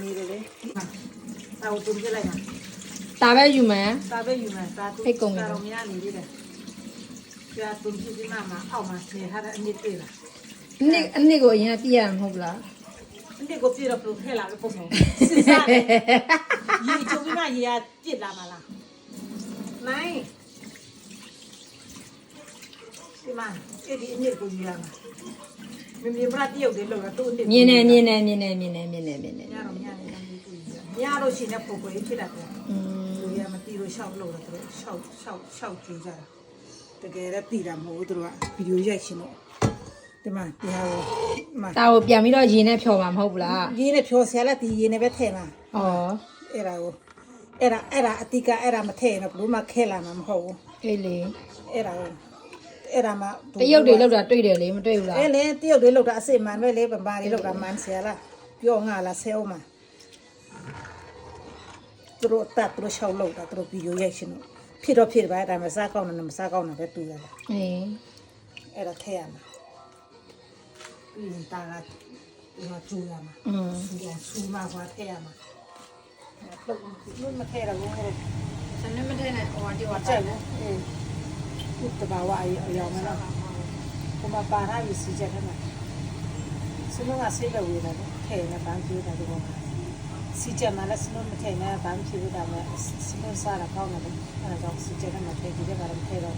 နေတယ်လေတာကိုတုံးပြလိုက်တာဒါပဲယူမယ်တာပဲယူမယ်တာသူဖိတ်ကုန်ပြီတာတော့မရနေသေးတယ်ကြာတုံးပြဒီမှာမှာအောက်မှာဆယ်ထားတဲ့အနစ်တွေ့လားအနစ်အနစ်ကိုအရင်ကပြည့်ရမှာမဟုတ်ဘူးလားအနစ်ကိုပြတော့ပလိုထဲလာပဲပုံစံစစ်စားတယ်ရေချိုးပြီးမှရေကပြစ်လာပါလားနိုင် ဒီမှာအဲ့ဒီအနစ်ကိုယူရမှာမင်းမင်းမရတရုတ်တွေလောက်တော့သူ့အနစ်မြင်နေမြင်နေမြင်နေမြင်နေမြင်နေမြင်နေညတော့ညနေတိုင်းကိုယူရညတော့ရှင်တဲ့ပုံပေါ်ဖြစ်တတ်တယ်อืมလူရမတီးလို့ရှောက်လို့တော့သူရှောက်ရှောက်ရှောက်ကြည့်ကြတာတကယ်တော့တီးတာမဟုတ်ဘူးသူကဗီဒီယိုရိုက်ရှင်လို့ဒီမှာဒီဟာကိုဒီမှာဒါကိုပြန်ပြီးတော့ရေနဲ့ဖြော်မှာမဟုတ်ဘူးလားရေးနဲ့ဖြောဆရာလက်တီးရေးနဲ့ပဲထည့်မှာဩအဲ့ဒါကိုအဲ့ဒါအဲ့ဒါအတိကအဲ့ဒါမထည့်ရင်တော့ဘလို့မှခဲလာမှာမဟုတ်ဘူးအေးလေအဲ့ဒါကို အဲ့ဒါမှတရုတ်တွေလောက်တာတွေ့တယ်လေမတွေ့ဘူးလားအဲ့လေတရုတ်တွေလောက်တာအစစ်မှန်ပဲလေဗမာတွေလောက်တာမှန်ဆရာလားပြောငါလားဆဲအောင်မှာသူတို့တတ်သူတို့ရှောက်လောက်တာသူတို့ဗီဒီယိုရိုက်ရှင်လို့ဖြစ်တော့ဖြစ်ပါအဲ့ဒါမစားကောင်းတယ်မစားကောင်းတယ်ပဲတူရတယ်အေးအဲ့ဒါထည့်ရမှာပြီးရင်တာကဒီမှာကျူရမှာอืมဆူအောင်ဆူမှာဟောထည့်ရမှာအဲ့တော့ဘယ်မထည့်ရဘူးဟိုစနေမထဲနဲ့ဟိုဒီဝါကြိုက်ဘူးအေးဥ တဘာဝအရောင်မလားဟိုမှာပါရရစီချက်ထဲမှာစလုံးကဆေးလို့ဝေးတယ်ထည့်နေပန်းပြတာဒီကောင်စီချက်မှာလည်းစလုံးမထည့်နဲ့ပန်းပြတာမဲ့စလုံးစားတာကောင်းတယ်အဲ့ဒါကြောင့်စီချက်ထဲမှာထည့်ဒီကဘာလို့ထည့်တော့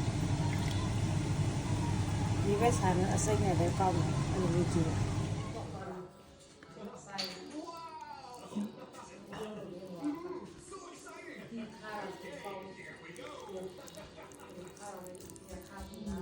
ဒီဘက်ဆိုင်အစိမ့်နဲ့ပဲကောင်းတယ်အဲ့လိုမျိုးကြည့်ဟ I would.